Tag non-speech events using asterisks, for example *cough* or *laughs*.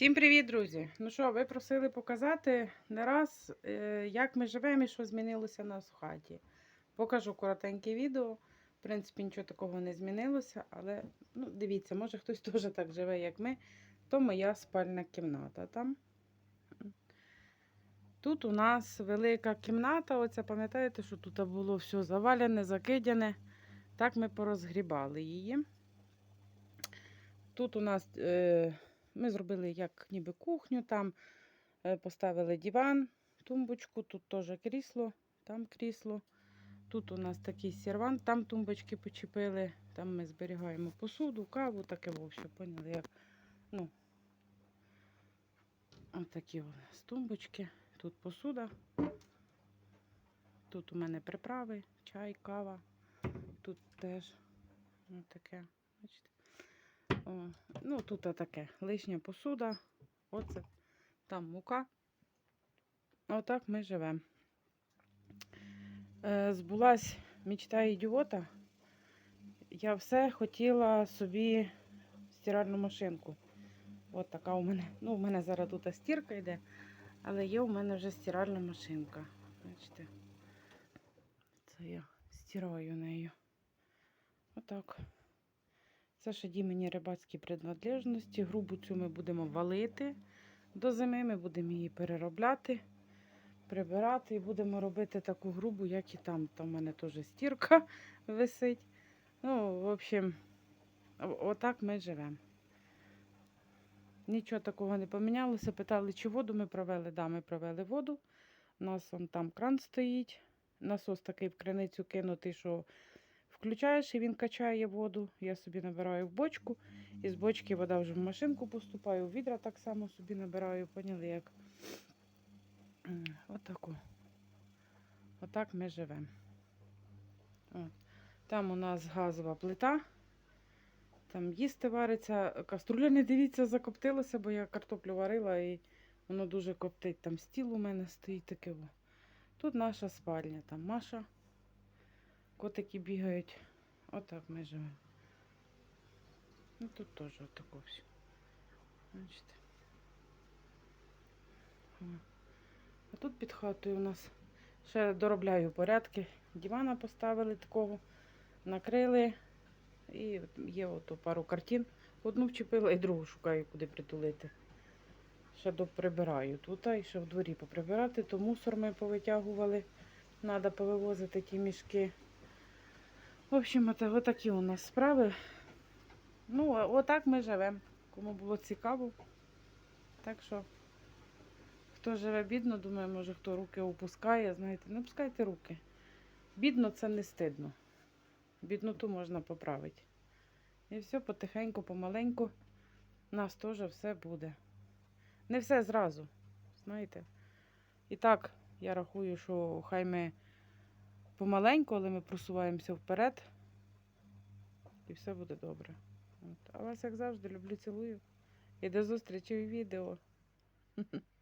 Всім привіт, друзі! Ну що, ви просили показати не раз, е, як ми живемо і що змінилося в хаті. Покажу коротеньке відео. В принципі, нічого такого не змінилося, але ну, дивіться, може хтось *laughs* теж так живе, як ми. То моя спальна кімната там. Тут у нас велика кімната. Оце пам'ятаєте, що тут було все завалене, закидяне. Так ми порозгрібали її. Тут у нас. Е, ми зробили як ніби кухню, там е, поставили диван, тумбочку, тут теж крісло, там крісло. Тут у нас такий сервант, там тумбочки почепили, там ми зберігаємо посуду, каву, таке вовсе, поняли, як. Ну, Отакі у нас тумбочки. Тут посуда. Тут у мене приправи, чай, кава. Тут теж таке. Бачите? О, ну, тут таке лишня посуда. Оце там мука. Отак ми живемо. Е, збулась мечта ідіота. Я все хотіла собі стиральну машинку. От така у мене. Ну, у мене зараз тут стірка йде, але є у мене вже стиральна машинка. Бачите? Це я стираю нею. Отак. Це ще мені рибацькі принадлежності. Грубу цю ми будемо валити до зими, ми будемо її переробляти, прибирати і будемо робити таку грубу, як і там. Там в мене теж стірка *laughs* висить. Ну, в общем, отак ми живемо. Нічого такого не помінялося. Питали, чи воду ми провели. Да, ми провели воду. У нас там кран стоїть. Насос такий в криницю кинутий, що Включаєш і він качає воду. Я собі набираю в бочку, і з бочки вода вже в машинку поступає, у відра так само собі набираю, поняли як. Отаку. Отак ми живемо. Там у нас газова плита. Там їсти вариться. Каструля, не дивіться, закоптилася, бо я картоплю варила і воно дуже коптить. Там стіл у мене стоїть таке. Тут наша спальня, там Маша. Котики бігають. Отак ми живемо. Ну тут теж отако все. Бачите. А тут під хатою у нас ще доробляю порядки. Дивана поставили такого, накрили. І є ото пару картин. Одну вчепила і другу шукаю, куди притулити. Ще доприбираю тут, і ще в дворі поприбирати, то мусор ми повитягували. Треба повивозити ті мішки. В общем, от, отакі у нас справи. Ну, отак ми живемо. Кому було цікаво. Так що, хто живе бідно, думаю, може хто руки опускає, знаєте, не опускайте руки. Бідно це не стидно. Бідноту можна поправити. І все потихеньку, помаленьку, у нас теж все буде. Не все зразу, знаєте. І так, я рахую, що хай ми помаленьку, але ми просуваємося вперед. І все буде добре. От. А вас, як завжди, люблю, цілую. І до зустрічі у відео. *laughs*